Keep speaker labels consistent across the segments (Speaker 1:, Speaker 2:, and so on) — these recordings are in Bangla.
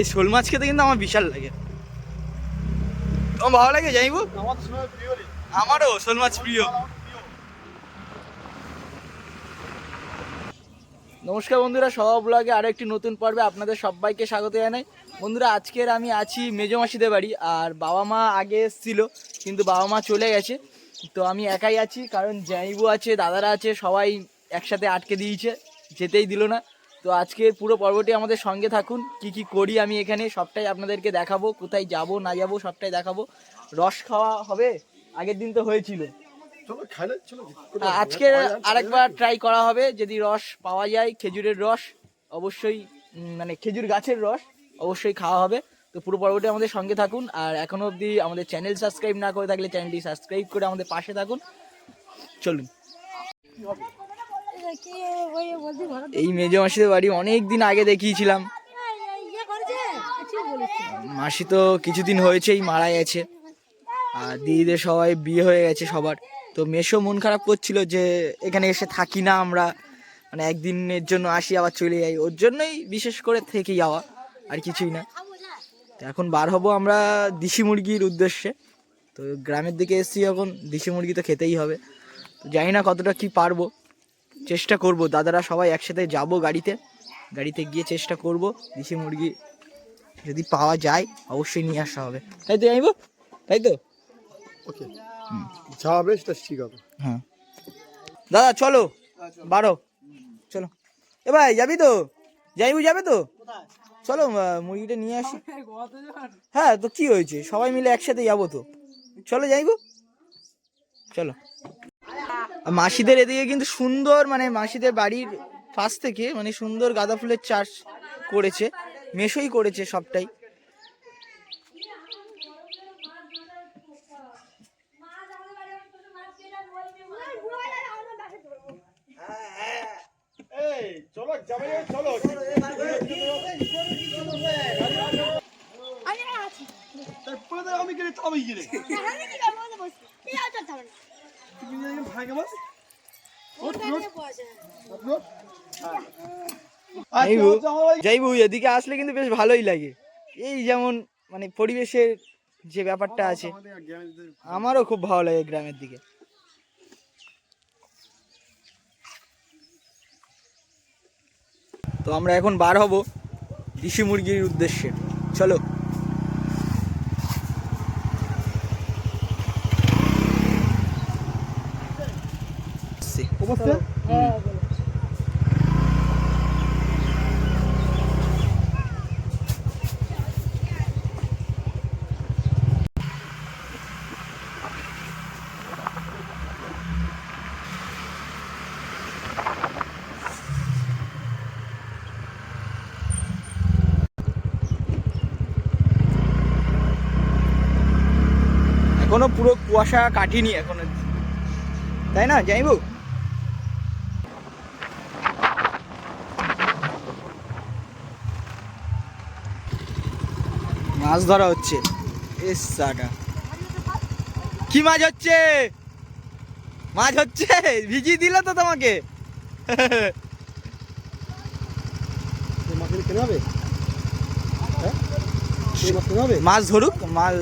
Speaker 1: এই শোল মাছ খেতে কিন্তু আমার বিশাল লাগে। তোমার ভালো লাগে যাইবো আমারও শোল মাছ প্রিয়। নমস্কার বন্ধুরা, সব ব্লগে আরও একটি নতুন পর্বে আপনাদের সবাইকে স্বাগত জানাই। বন্ধুরা, আজকের আমি আছি মেজো মাসিদের বাড়ি, আর বাবা মা আগে এসেছিল, কিন্তু বাবা মা চলে গেছে। তো আমি একাই আছি, কারণ জাইবু আছে, দাদারা আছে, সবাই একসাথে আটকে দিয়েছে, যেতেই দিল না। তো আজকের পুরো পর্বটি আমাদের সঙ্গে থাকুন কি কি করি আমি এখানে সবটাই আপনাদেরকে দেখাবো কোথায় যাব না যাব সবটাই দেখাবো। রস খাওয়া হবে আগের দিন তো হয়েছিল। আজকে আরেকবার ট্রাই করা হবে যদি রস পাওয়া যায় খেজুরের রস অবশ্যই মানে খেজুর গাছের রস অবশ্যই খাওয়া হবে। তো পুরো পর্বটি আমাদের সঙ্গে থাকুন আর এখনও অবধি আমাদের চ্যানেল সাবস্ক্রাইব না করে থাকলে চ্যানেলটি সাবস্ক্রাইব করে আমাদের পাশে থাকুন। চলুন। এই মেজো মাসিদের বাড়ি অনেক দিন আগে দেখিয়েছিলাম। মাসি তো কিছুদিন হয়েছেই মারা গেছে। আর দিদিদের সবাই বিয়ে হয়ে গেছে সবার। তো মেশো মন খারাপ করছিল যে এখানে এসে থাকি না আমরা। মানে একদিনের জন্য আসি আবার চলে যাই। ওর জন্যই বিশেষ করে থেকে যাওয়া আর কিছুই না। তো এখন বার হব আমরা দেশি মুরগির উদ্দেশ্যে। তো গ্রামের দিকে এসেছি যখন দেশি মুরগি তো খেতেই হবে। তো জানি না কতটা কি পারব। চেষ্টা করব দাদারা সবাই একসাথে যাব গাড়িতে। গাড়িতে গিয়ে চেষ্টা করব দেশি মুরগি যদি পাওয়া যায় অবশ্যই নিয়ে আসা হবে। তাই তো যাইব তাই তো?
Speaker 2: ওকে। যা হবে সেটা ঠিক হবে।
Speaker 1: হ্যাঁ। দাদা চলো। বারো। চলো। এ ভাই যাবি তো? যাইবু যাবে তো? চলো মুরগিটা নিয়ে আসি। হ্যাঁ তো কি হয়েছে? সবাই মিলে একসাথে যাব তো। চলো যাইবো চলো। মাসিদের এদিকে কিন্তু সুন্দর মানে মাসিদের বাড়ির পাশ থেকে মানে সুন্দর গাঁদা ফুলের চাষ করেছে মেশোই করেছে সবটাই।
Speaker 2: এই চলো যাবে চলো
Speaker 3: আমি
Speaker 2: গেলে। আমি গেলে
Speaker 3: আচ্ছা পয়সা
Speaker 1: যাইবো যাইবো এদিকে আসলে কিন্তু বেশ ভালোই লাগে। এই যেমন মানে পরিবেশের যে ব্যাপারটা আছে আমারও খুব ভালো লাগে গ্রামের দিকে। তো আমরা এখন বার হব দেশি মুরগির উদ্দেশ্যে। চলো
Speaker 2: অবশ্যই
Speaker 3: হ্যাঁ
Speaker 1: এখনও পুরো কুয়াশা কাটিনি এখনও। তাই না যাইবো মাছ ধরা হচ্ছে। কি মাছ হচ্ছে? মাছ হচ্ছে? ভিজিয়ে দিল তো তোমাকে।
Speaker 2: হ্যাঁ? মাছ
Speaker 1: ধরুক মাছ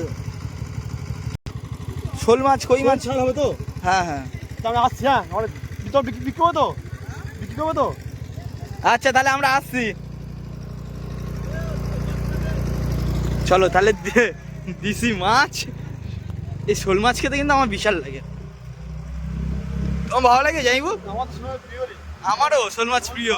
Speaker 1: শোল মাছ কই মাছ?
Speaker 2: ছাড় হবে তো?
Speaker 1: হ্যাঁ হ্যাঁ।
Speaker 2: তাহলে আসছি হ্যাঁ আমাদের ভিতর বিক্রি বিক্রি করব তো? বিক্রি করব তো?
Speaker 1: আচ্ছা তাহলে আমরা আসছি। চলো তাহলে দে- দিশি মাছ। এই শোল মাছ খেতে কিন্তু আমার বিশাল লাগে। তোমার ভালো লাগে যাইবো
Speaker 2: আমার তো
Speaker 1: আমারও শোল মাছ প্রিয়।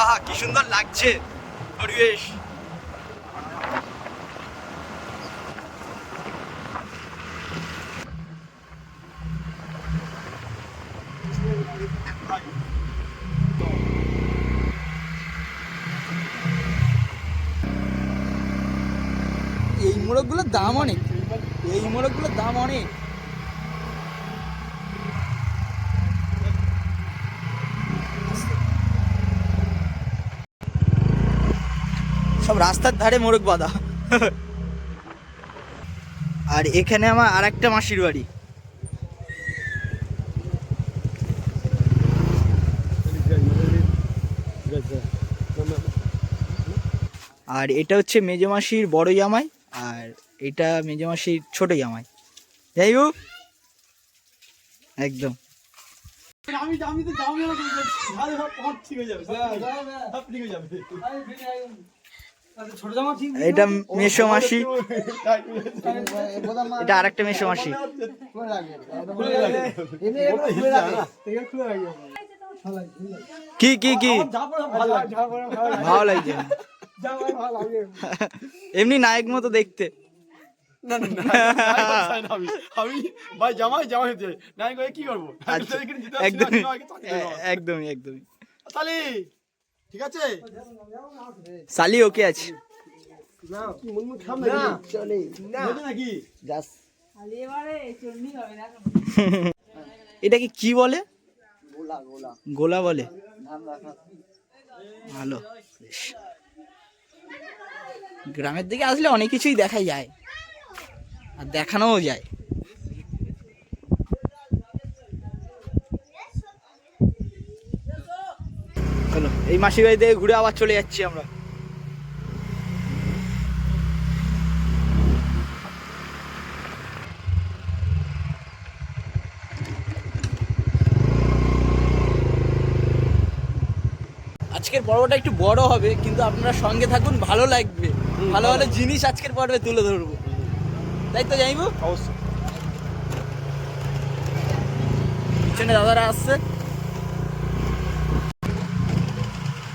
Speaker 1: আহা কি সুন্দর লাগছে। পরিবেশ। এই মোড়কগুলোর দাম অনেক। এই মোড়কগুলোর দাম অনেক। রাস্তার ধারে মোরগ বাঁধা। আর এখানে আমার আর একটা মাসির বাড়ি। আর এটা হচ্ছে মেজে মাসির বড় জামাই আর এটা মেজো মাসির ছোট জামাই। যাই হোক একদম।
Speaker 2: আমি তো
Speaker 1: এটা মেসো মাসি। এটা আরেকটা মেসো মাসি। কি কি কি? ভালো লাগছে। এমনি নায়ক মতো দেখতে।
Speaker 2: আমি। আমি ভাই জামাই জামাই হতে নাই করে কি করব?
Speaker 1: আচ্ছা, একদমই একদমই
Speaker 2: ঠিক আছে?
Speaker 1: সালি ওকে আছে।
Speaker 2: বলছো নাকি?
Speaker 1: এটা কি কি বলে? গোলা বলে। ভালো বেশ। গ্রামের দিকে আসলে অনেক কিছুই দেখা যায়। আর দেখানোও যায়। চলো এই মাসির বাড়ি থেকে ঘুরে আবার চলে যাচ্ছি আমরা। আজকের পর্বটা একটু বড় হবে কিন্তু আপনারা সঙ্গে থাকুন ভালো লাগবে। ভালো ভালো জিনিস আজকের পর্বে তুলে ধরবো। তাই তো যাইবো
Speaker 2: অবশ্যই।
Speaker 1: পিছনে দাদারা আসছে।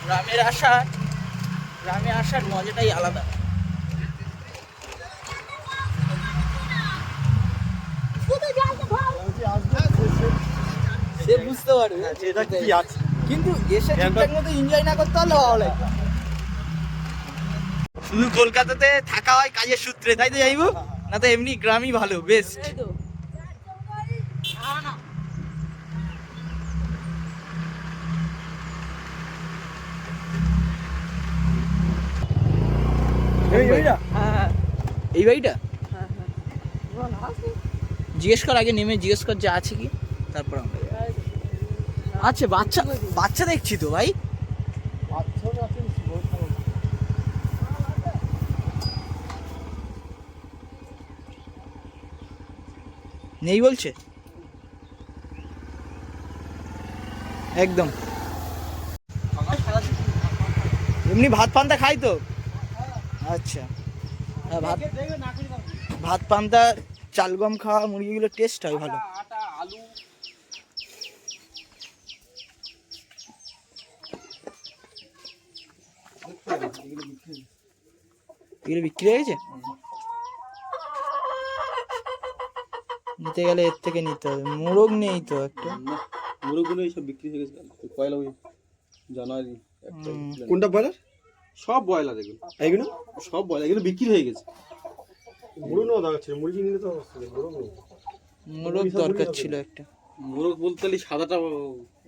Speaker 1: গ্রামের আসা গ্রামে আসার মজাটাই আলাদা। সে বুঝতে পারবে।
Speaker 2: এটা কি আছে।
Speaker 1: কিন্তু এসে ঠিকঠাক মতো এনজয় না করতে পারলে ভালো লাগবে শুধু কলকাতাতে থাকা হয় কাজের সূত্রে তাই তো যাইবো না তো এমনি গ্রামই ভালো বেস্ট এই বাড়িটা? জিজ্ঞেস কর আগে নেমে জিজ্ঞেস কর যে আছে কি তারপর আমরা আচ্ছা বাচ্চা বাচ্চা দেখছি তো ভাই। নেই বলছে? একদম। এমনি ভাত পান্তা খাই তো? আচ্ছা। হ্যাঁ ভাত ভাত পান্তা চাল গম খাওয়া মুরগিগুলো টেস্ট হয় ভালো। এগুলো বিক্রি হয়ে গেছে নিতে গেলে এর থেকে নিতে হবে। মোরগ নেই তো একটা।
Speaker 4: মুরগগুলো এইসব বিক্রি হয়ে গেছে। পয়লা জানুয়ারি
Speaker 2: কোনটা বয়লার
Speaker 4: সব ব্রয়লার এগুলো
Speaker 2: এইগুলো?
Speaker 4: সব ব্রয়লার এগুলো বিক্রি হয়ে গেছে।
Speaker 2: মুড়ো নেওয়া দরকার ছিল মুরগি নিলে তো
Speaker 1: মোরগ দরকার ছিল একটা।
Speaker 4: মোরগ বলতে গেলে সাদাটা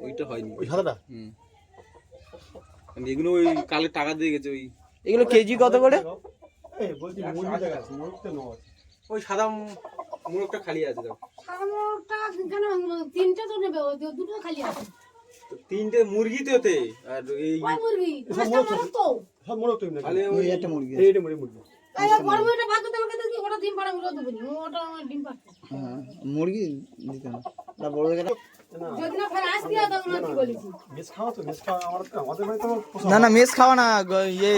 Speaker 4: ওইটা হয়নি।
Speaker 2: ওই সাদাটা?
Speaker 4: হুম। এগুলো ওই কালে টাকা দিয়ে গেছে ওই
Speaker 1: এগুলো কেজি কত করে?
Speaker 2: মুরগি
Speaker 4: ওই সাদা মোরগটা খালি আছে দেখো।
Speaker 3: সামনেটা কেন তিনটে তো নেবে ওই দুটো খালি আছে।
Speaker 4: তিনটে মুরগি তো আর এই
Speaker 3: মুরগি? তো।
Speaker 2: সব মুরগ তো এমনি
Speaker 4: খালি ওই
Speaker 1: একটা মুরগি
Speaker 2: এই এটা মুরগি মুরগি।
Speaker 3: তাই ওটা দেবো। ওটা আমার ডিম পাড়া
Speaker 1: মুরগি দিতে না না বড় দেখে
Speaker 2: না।
Speaker 3: না হয়
Speaker 2: মেস খাওয়া মেস
Speaker 1: না না মেস না ইয়ে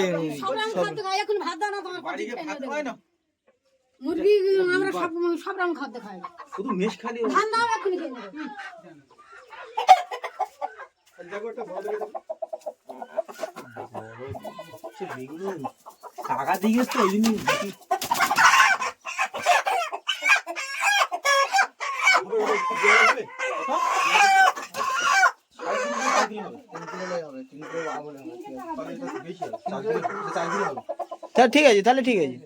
Speaker 3: না
Speaker 4: না।
Speaker 3: মুরগি আমরা সব সব রকম খাদ্য খাই।
Speaker 4: শুধু মেষ খালি
Speaker 3: ধান দাও এক্ষুনি
Speaker 4: টাকা
Speaker 1: ঠিক আছে, তাহলে ঠিক আছে।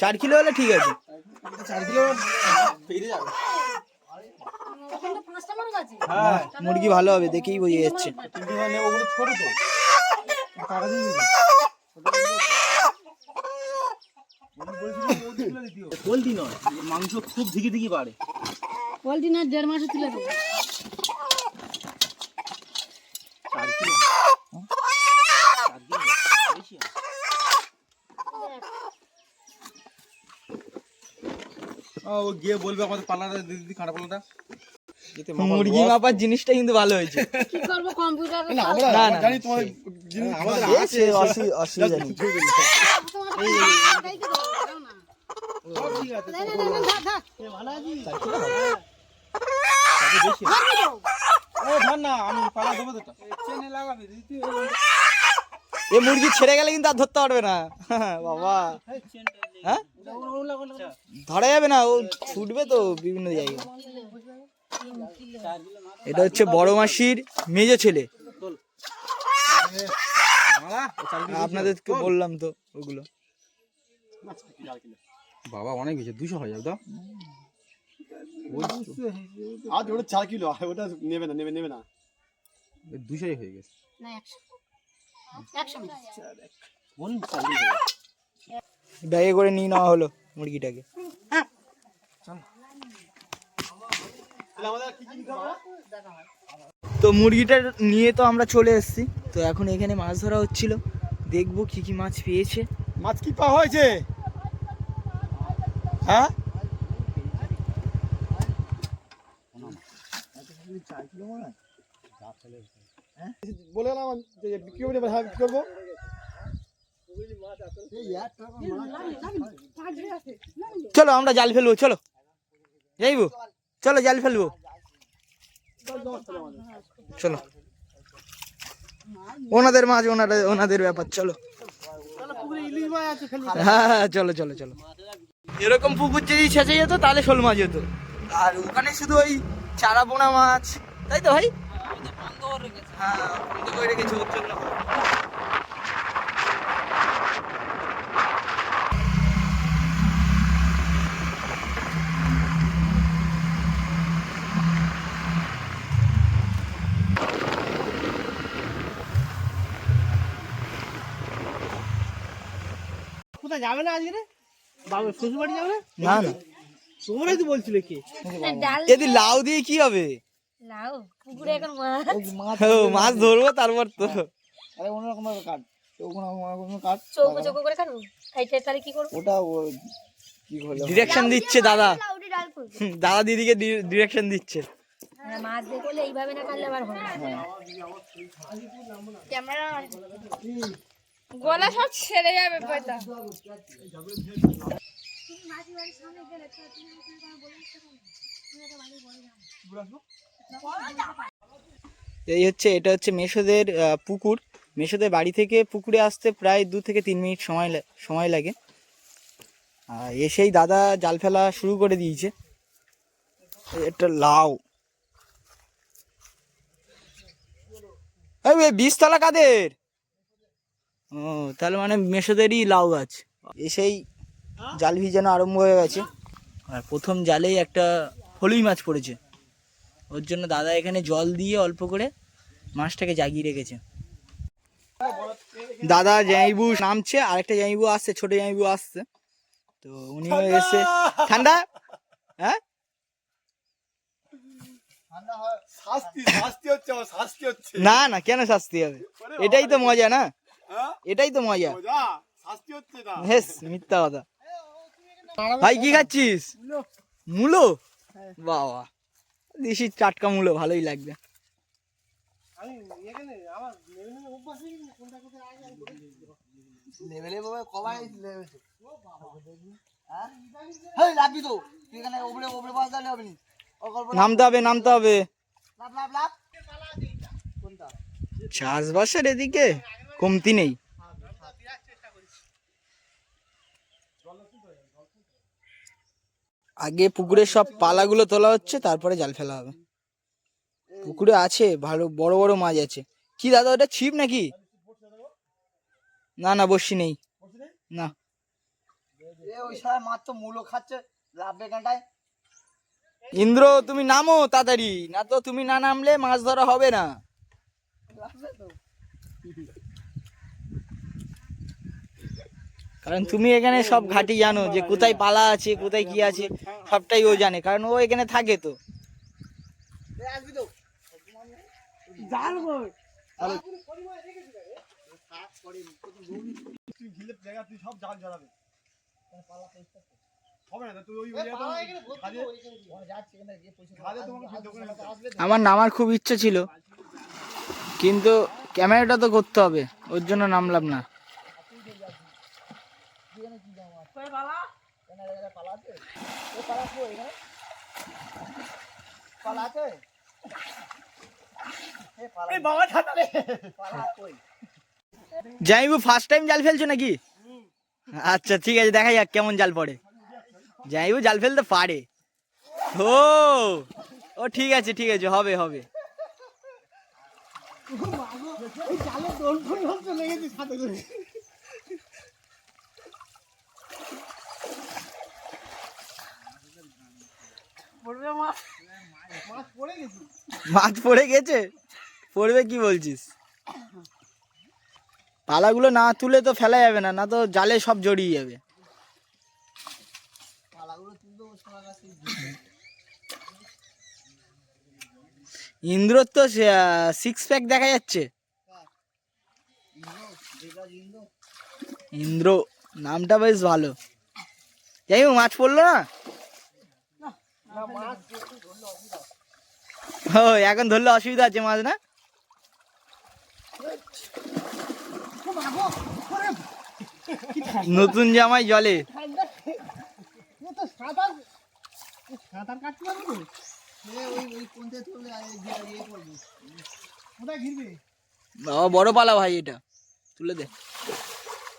Speaker 1: চার কিলো হলে ঠিক আছে।
Speaker 4: ফিরে যাবে।
Speaker 3: এখন তো হ্যাঁ।
Speaker 1: মুরগি ভালো হবে দেখেই বোঝা যাচ্ছে।
Speaker 2: হ্যাঁ,
Speaker 4: পোলট্রি নয় মাংস খুব ধিকি ধিকি পারে
Speaker 3: পোলট্রি নয় দেড় মাসে তুলে দেবো।
Speaker 4: ও গিয়ে বলবে আমাদের পালাটা দিদি খানা পালাটা।
Speaker 1: মুরগি মাপার জিনিসটা কিন্তু ভালো হয়েছে।
Speaker 3: কি করব কম্পিউটারে
Speaker 2: না
Speaker 1: না, না।
Speaker 2: জানি। তোমার জিনিস
Speaker 4: আমাদের
Speaker 1: এ, অসুবিধা নেই
Speaker 4: ও ধর না আমি পাল্লা দেবো তো
Speaker 1: এ মুরগি ছেড়ে গেলে কিন্তু আর ধরতে পারবে না। বাবা। হ্যাঁ? ধরা যাবে না ও ছুটবে তো বিভিন্ন জায়গায়। এটা হচ্ছে বড় মাসির মেজো ছেলে। আপনাদেরকে বললাম তো ওগুলো।
Speaker 4: বাবা অনেক হয়েছে দুশো হয়ে যাবে তো?
Speaker 2: আজ ওটা চার কিলো ওটা নেবে না নেবে নেবে না।
Speaker 4: দুশোই হয়ে গেছে। হয়ে?
Speaker 1: ব্যাগে করে নিয়ে নেওয়া হলো মুরগিটাকে
Speaker 2: তাহলে আমাদের কি কি নিতে হবে
Speaker 1: তো মুরগিটা নিয়ে তো আমরা চলে এসেছি তো এখন এখানে মাছ ধরা হচ্ছিল দেখব কি কি মাছ পেয়েছে
Speaker 2: মাছ কি পাওয়া হয়েছে হ্যাঁ বলে গেলাম যে বিক্রি করে হ্যাঁ বিক্রি করব
Speaker 1: চলো আমরা জাল ফেলব চলো যাইবো চলো, জাল ফেলব। চলো। ওনাদের মাছ ওনাদের ওনাদের ব্যাপার, চলো। হ্যাঁ হ্যাঁ চলো চলো চলো। এরকম পুকুর যদি ছেঁচে যেত, তাহলে শোল মাছ হতো। আর ওখানে শুধু ওই চারা পোনা মাছ, তাই তো ভাই? হ্যাঁ বন্ধ করে রেখেছে, ওর জন্য।
Speaker 2: যাবে না আজকে? বাবা শ্বশুর বাড়ি যাবে? না
Speaker 1: না।
Speaker 2: তোমরাই তো বলছিলে কি?
Speaker 1: যদি লাউ দিয়ে কি হবে?
Speaker 3: লাও পুকুরে এখন মাছ।
Speaker 1: ও, মাছ ধরবো। তারপর তো।
Speaker 2: আরে অন্যরকম ভাবে কাট। তো কোনো কোনো
Speaker 3: চৌকো চৌকো করে কাটবো? এইটা তাহলে কি করব?
Speaker 2: ওটা ও
Speaker 1: ডিরেকশন দিচ্ছে দাদা।
Speaker 3: লাউডি ডাল করব।
Speaker 1: দাদা দিদিকে ডিরেকশন দিচ্ছে।
Speaker 3: হ্যাঁ, মাছ করলে এইভাবে না কাটলে আবার হবে ক্যামেরা গলা সব ছেড়ে যাবে পয়সা
Speaker 1: এই হচ্ছে, এটা হচ্ছে মেশোদের পুকুর। মেশোদের বাড়ি থেকে পুকুরে আসতে প্রায় দু থেকে তিন মিনিট সময় সময় লাগে। এসেই দাদা জাল ফেলা শুরু করে দিয়েছে। এটা লাউ। বীজতলা কাদের? ও তাহলে মানে মেশোদেরই লাউ গাছ। এসেই জাল ভিজানো আরম্ভ হয়ে গেছে। আর প্রথম জালেই একটা হলুই মাছ পড়েছে। ওর জন্য দাদা এখানে জল দিয়ে অল্প করে মাছটাকে জাগিয়ে রেখেছে। দাদা জাইবু নামছে আরেকটা জাইবু আসছে ছোট জাইবু আসছে। তো উনিও এসে ঠান্ডা! হ্যাঁ? না না কেন শাস্তি হবে? এটাই তো মজা না? এটাই তো মজা।
Speaker 2: মজা? শাস্তি হচ্ছে না।
Speaker 1: হেস মিথ্যা কথা। ভাই কি খাচ্ছিস? মূলো। বাবা। দেশি টাটকা মূলো ভালোই লাগবে।
Speaker 5: ও গল্প
Speaker 1: নামতে হবে নামতে হবে। চাষবাসের এদিকে? কমতি নেই। আগে পুকুরের সব পালাগুলো তোলা হচ্ছে, তারপরে জাল ফেলা হবে। পুকুরে আছে, ভালো, বড় বড় মাছ আছে। কি দাদা, ওটা ছিপ নাকি? না না বসি নেই। না। ইন্দ্র, তুমি নামো তাড়াতাড়ি, না তো তুমি না নামলে মাছ ধরা হবে না। কারণ তুমি এখানে সব ঘাটি জানো যে কোথায় পালা আছে কোথায় কি আছে সবটাই ও জানে কারণ ও এখানে থাকে তো? আমার নামার খুব ইচ্ছে ছিল কিন্তু ক্যামেরাটা তো করতে হবে ওর জন্য নামলাম না
Speaker 5: এখানে কি জামা আছে? এখানে এখানে পালা আছে? এ পালা কই এখানে? পালা আছে? এ পালা
Speaker 2: বাবা ঠান্ডা
Speaker 5: পালা কই?
Speaker 1: জাইবু ফার্স্ট টাইম জাল ফেলছো নাকি আচ্ছা ঠিক আছে দেখা যাক কেমন জাল পড়ে জাইবু জাল ফেলতে পারে ও ও ঠিক আছে ঠিক আছে হবে হবে
Speaker 2: জালে দোল ফুল হচ্ছে লেগেছে সাথে করে পড়বে মাছ? মাছ পড়ে গেছে?
Speaker 1: মাছ পড়ে গেছে পড়বে কি বলছিস? পালাগুলো না তুলে তো ফেলা যাবে না না তো জালে সব জড়িয়ে যাবে। ইন্দ্রর তো সিক্স প্যাক দেখা যাচ্ছে। ইন্দ্র নামটা বেশ ভালো। যাই হোক মাছ পড়ল না
Speaker 5: না মাছ একটু ধরলে অসুবিধা
Speaker 1: ও এখন ধরলে অসুবিধা আছে মাছ না? নতুন জামাই জলে। বড় পালা ভাই এটা। তুলে দে।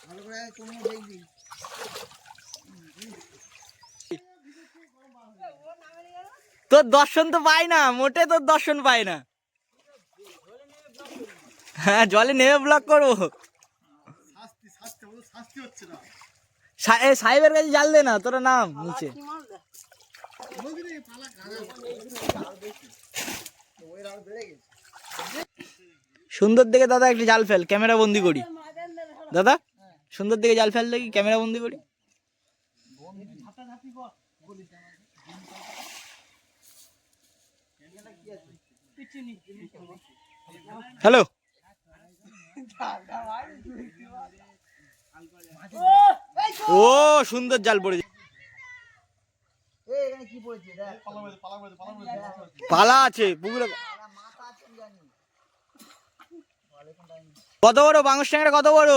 Speaker 5: ভালো করে দেখবি।
Speaker 1: তোর দর্শন তো পাই না মোটে তোর দর্শন পাই না। হ্যাঁ জলে নেমে ব্লক করব। সাহেবের কাছে জাল দে না, তোরা নাম নিচে সুন্দর দেখে দাদা একটু জাল ফেল, ক্যামেরা বন্দি করি। দাদা, সুন্দর দিকে জাল ফেল দেখি, ক্যামেরা বন্দি করি। হ্যালো। ও, সুন্দর জাল পড়েছে
Speaker 2: পালা
Speaker 1: আছে কত বড় পাঙস ট্যাংরা, কত বড়?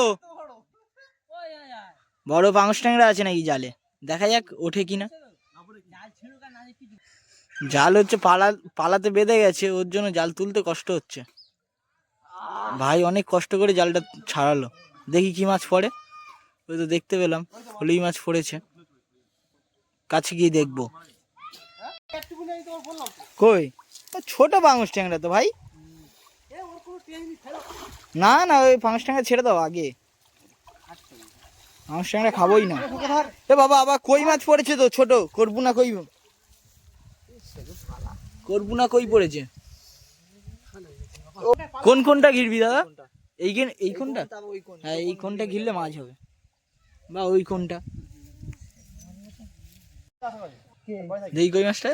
Speaker 1: বড় পাঙস ট্যাংরা আছে নাকি জালে? দেখা যাক, ওঠে কিনা। জাল হচ্ছে পালা, পালাতে বেঁধে গেছে, ওর জন্য জাল তুলতে কষ্ট হচ্ছে। ভাই অনেক কষ্ট করে জালটা ছাড়ালো। দেখি কি মাছ পড়ে। ওই তো দেখতে পেলাম, হলুই মাছ পড়েছে। কাছে গিয়ে দেখব। কই? ছোট পাঙস ট্যাংরা তো ভাই।
Speaker 2: ফেলো
Speaker 1: না না, ওই পাঙস ট্যাংরা ছেড়ে দাও আগে। পাঙস ট্যাংরা খাবোই না। এ বাবা, আবার কই মাছ পড়েছে তো ছোট? করব না কই? করব না, কই পড়েছে? কোন কোনটা ঘিরবি, দাদা? এই এই কোনটা হ্যাঁ এই কোনটা ঘিরলে মাছ হবে। বা ওই কোনটা? এই কই মাছটা?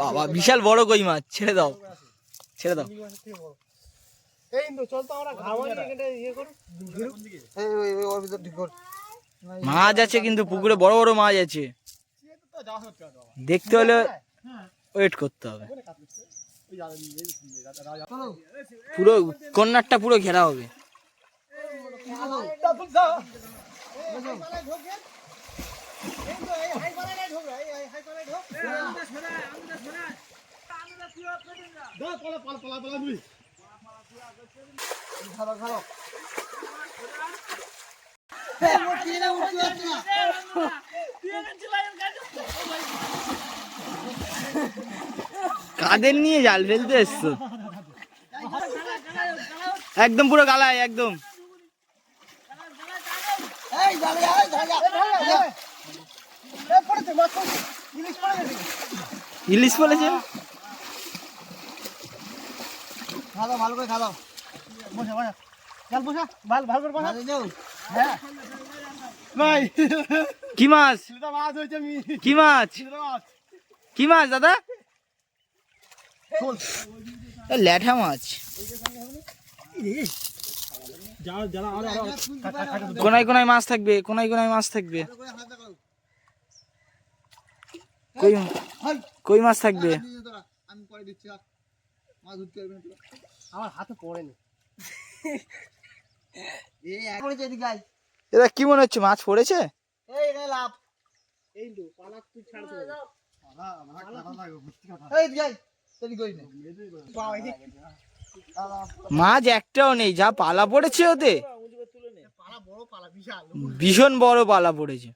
Speaker 1: বাবা, বিশাল বড় কই মাছ, ছেড়ে দাও। ছেড়ে দাও।
Speaker 2: এই চল তো আমরা করো
Speaker 5: এই ওই ওই ভিতর
Speaker 1: মাছ আছে কিন্তু পুকুরে, বড় বড় মাছ আছে। দেখতে হলে ওয়েট করতে হবে পুরো কন্যারটা পুরো ঘেরা হবে
Speaker 2: পালা পালা পালা পালা দুই
Speaker 5: খালো খালো
Speaker 1: কাদের নিয়ে জাল ফেলতে এসছো? একদম পুরো গালায় একদম।
Speaker 2: পড়েছে ইলিশ
Speaker 1: বলেছে
Speaker 5: ভালো করে খালো
Speaker 2: বসা বসা। চল বসা। ভালো ভালো করে বসা হ্যাঁ ভাই
Speaker 1: কি মাছ?
Speaker 2: মাছ হয়েছে
Speaker 1: কি মাছ?
Speaker 2: মাছ।
Speaker 1: কি মাছ দাদা? ল্যাঠা মাছ। কোনায় কোনায় মাছ থাকবে কোনায় কোনায় মাছ থাকবে। কই কই মাছ থাকবে?
Speaker 5: দিয়ে আমি পরে দিচ্ছি মাছ ধরতে পারবি না
Speaker 2: আমার হাতে পড়ে না।
Speaker 1: এটা কি মনে হচ্ছে মাছ পড়েছে?
Speaker 5: এই লাভ
Speaker 2: এই তো পালাক তুই ছাড়তে
Speaker 1: মাছ একটাও নেই যা পালা পড়েছে ওতে।
Speaker 5: পালা বড় পালা, বিশাল।
Speaker 1: ভীষণ বড় পালা পড়েছে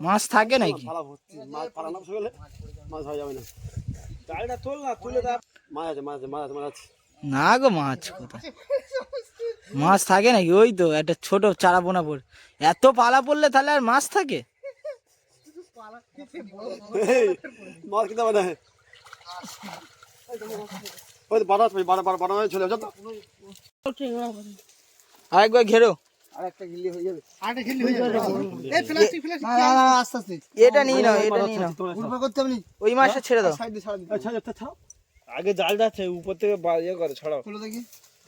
Speaker 1: মাছ থাকে নাকি
Speaker 4: না। হয়ে
Speaker 1: গো মাছ কোথায়? মাছ থাকে নাকি? ওই তো একটা ছোট চারা পোনা পড়ে। এত পালা পড়লে তাহলে আর মাছ থাকে?
Speaker 4: বারো বারো বারো চলে যাও
Speaker 1: আরেকবার ঘেরো। এটা নিয়ে এটা। ওই মাছটা ছেড়ে দাও
Speaker 6: আগে জাল যাচ্ছে উপর থেকে ছড়াও।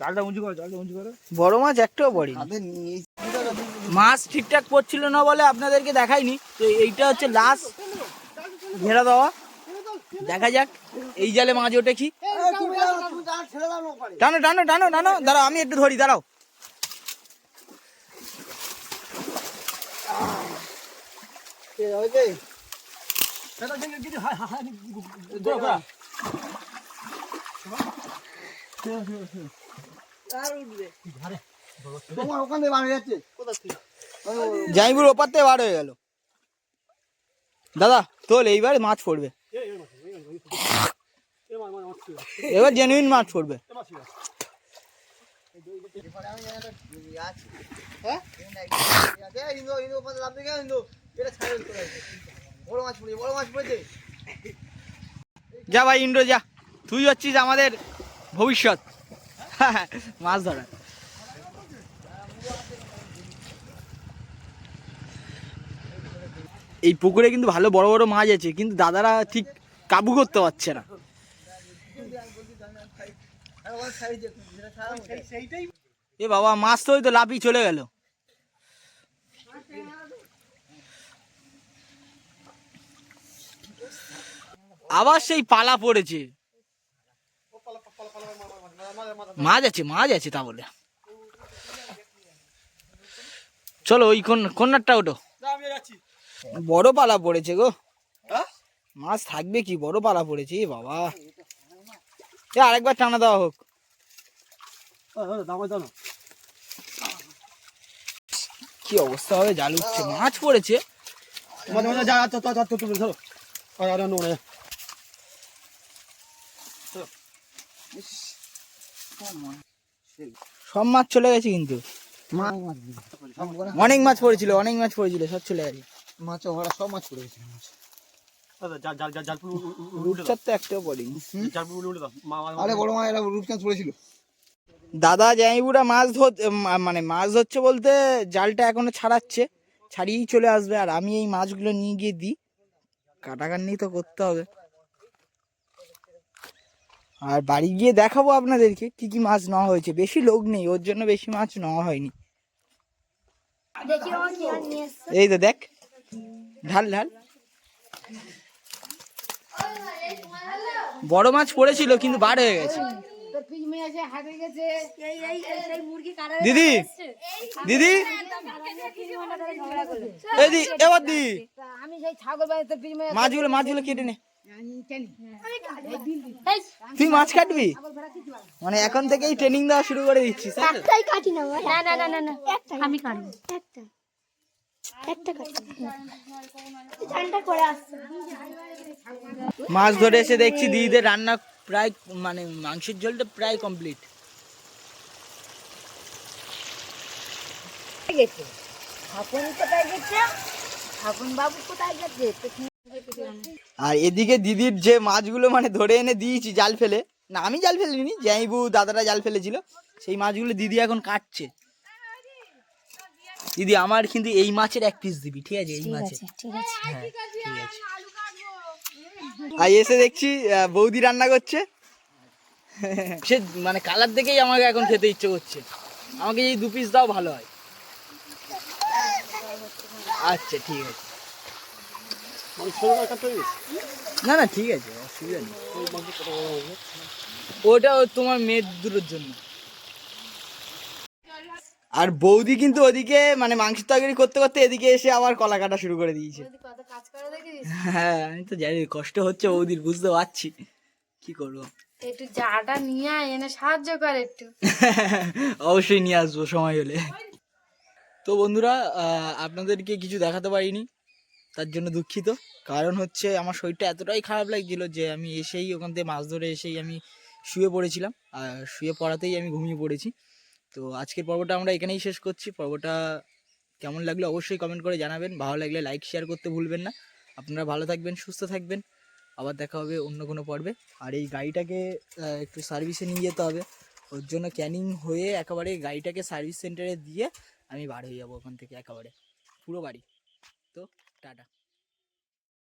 Speaker 6: জালটা উঁচু জালটা উঁচু
Speaker 1: বড় মাছ একটাও
Speaker 5: বড়ি
Speaker 1: মাছ ঠিকঠাক পড়ছিল না বলে আপনাদেরকে দেখাইনি তো এইটা হচ্ছে লাস্ট ঘেরা দেওয়া দেখা যাক এই জালে মাছ ওঠে কি। টানো টানো টানো টানো দাঁড়াও আমি একটু ধরি দাঁড়াও
Speaker 5: কে, হয়েছে? তোমার ওখান থেকে বার হয়ে যাচ্ছে
Speaker 1: জাইবুর ওপার থেকে বার হয়ে গেল। দাদা তোল এইবার মাছ পড়বে। এবার জেনুইন মাছ পড়বে।
Speaker 5: হ্যাঁ?
Speaker 1: যা ভাই ইন্দ্র যা। তুই হচ্ছিস আমাদের ভবিষ্যৎ। মাছ ধরা এই পুকুরে কিন্তু ভালো বড় বড় মাছ আছে, কিন্তু দাদারা ঠিক কাবু করতে পারছে না। এ বাবা, মাছ তো ওই তো লাফিয়ে চলে গেল। আবার সেই পালা পড়েছে। মাছ আছে মাছ আছে তা বলে। চলো ওই কোন কন্যারটা ওটো বড় পালা পড়েছে গো। মাছ থাকবে কি? বড় পালা পড়েছে বাবা। এ আরেকবার টানা দেওয়া হোক। কি অবস্থা হবে? জাল উঠছে। মাছ পড়েছে। সব মাছ চলে গেছে কিন্তু। অনেক মাছ পড়েছিল অনেক মাছ পড়েছিল সব চলে গেছে।
Speaker 5: মাছ ওরা সব মাছ পড়ে গেছে মাছ।
Speaker 1: দাদা জাইবুরা মাছ ধর মা- মানে মাছ ধরছে বলতে জালটা এখনও ছাড়াচ্ছে। ছাড়িয়েই চলে আসবে আর আমি এই মাছগুলো নিয়ে গিয়ে দিই। কাটাকান্নি তো করতে হবে। আর বাড়ি গিয়ে দেখাবো আপনাদেরকে কি কি মাছ নেওয়া হয়েছে। বেশি লোক নেই ওর জন্য বেশি মাছ নেওয়া হয়নি। এই তো দেখ। ঢাল ঢাল। বড় মাছ পড়েছিল কিন্তু বার হয়ে গেছে।
Speaker 3: কাটা
Speaker 1: দিদি। দিদি এবার দি। মাছগুলো মাছগুলো কেটে নে। তুই মাছ কাটবি? মানে এখন থেকেই ট্রেনিং দেওয়া শুরু করে দিচ্ছিস
Speaker 7: একটাই কাটি না না না না না আমি কাটবো। একটা একটা কাটি চানটা করে আসছে
Speaker 1: মাছ ধরে এসে দেখছি দিদিদের রান্না প্রায় মানে মাংসের ঝোলটা প্রায় কমপ্লিট
Speaker 3: গেছে? ঠাকুর কোথায় গেছে? ঠাকুর বাবু কোথায় গেছে?
Speaker 1: আর এদিকে দিদির যে মাছগুলো মানে ধরে এনে দিয়েছি জাল ফেলে না আমি জাল ফেলিনি জাইবু দাদারা জাল ফেলেছিল সেই মাছগুলো দিদি এখন কাটছে। দিদি আমার কিন্তু এই মাছের এক পিস দিবি ঠিক আছে? এই মাছের।
Speaker 7: ঠিক আছে।
Speaker 1: হ্যাঁ ঠিক আছে। আর এসে দেখছি বৌদি রান্না করছে। সে মানে কালার দেখেই আমাকে এখন খেতে ইচ্ছে করছে। আমাকে এই দু পিস দাও ভালো হয়। আচ্ছা ঠিক আছে।
Speaker 4: মানে
Speaker 1: না না ঠিক আছে অসুবিধা নেই। ওটা তোমার মেয়ের দুটোর জন্য। আর বৌদি কিন্তু ওদিকে মানে মাংস তরকারি করতে করতে এদিকে এসে আবার কলা কাটা শুরু করে দিয়েছে। হ্যাঁ আমি তো জানি কষ্ট হচ্ছে বৌদির বুঝতে পারছি। কি করব?
Speaker 7: একটু জাটা নিয়ে এনে সাহায্য কর একটু।
Speaker 1: অবশ্যই নিয়ে আসব সময় হলে। তো বন্ধুরা আপনাদেরকে কিছু দেখাতে পারিনি তার জন্য দুঃখিত। কারণ হচ্ছে আমার শরীরটা এতটাই খারাপ লাগছিল যে আমি এসেই ওখান থেকে মাছ ধরে এসেই আমি শুয়ে পড়েছিলাম। আর শুয়ে পড়াতেই আমি ঘুমিয়ে পড়েছি। তো আজকের পর্বটা আমরা এখানেই শেষ করছি। পর্বটা কেমন লাগল অবশ্যই কমেন্ট করে জানাবেন। ভালো লাগলে লাইক শেয়ার করতে ভুলবেন না। আপনারা ভালো থাকবেন, সুস্থ থাকবেন। আবার দেখা হবে অন্য কোনো পর্বে। আর এই গাড়িটাকে একটু সার্ভিসে নিয়ে যেতে হবে। ওর জন্য ক্যানিং হয়ে একেবারে গাড়িটাকে সার্ভিস সেন্টারে দিয়ে আমি বার হয়ে যাব ওখান থেকে একেবারে। পুরো বাড়ি। তো টাটা।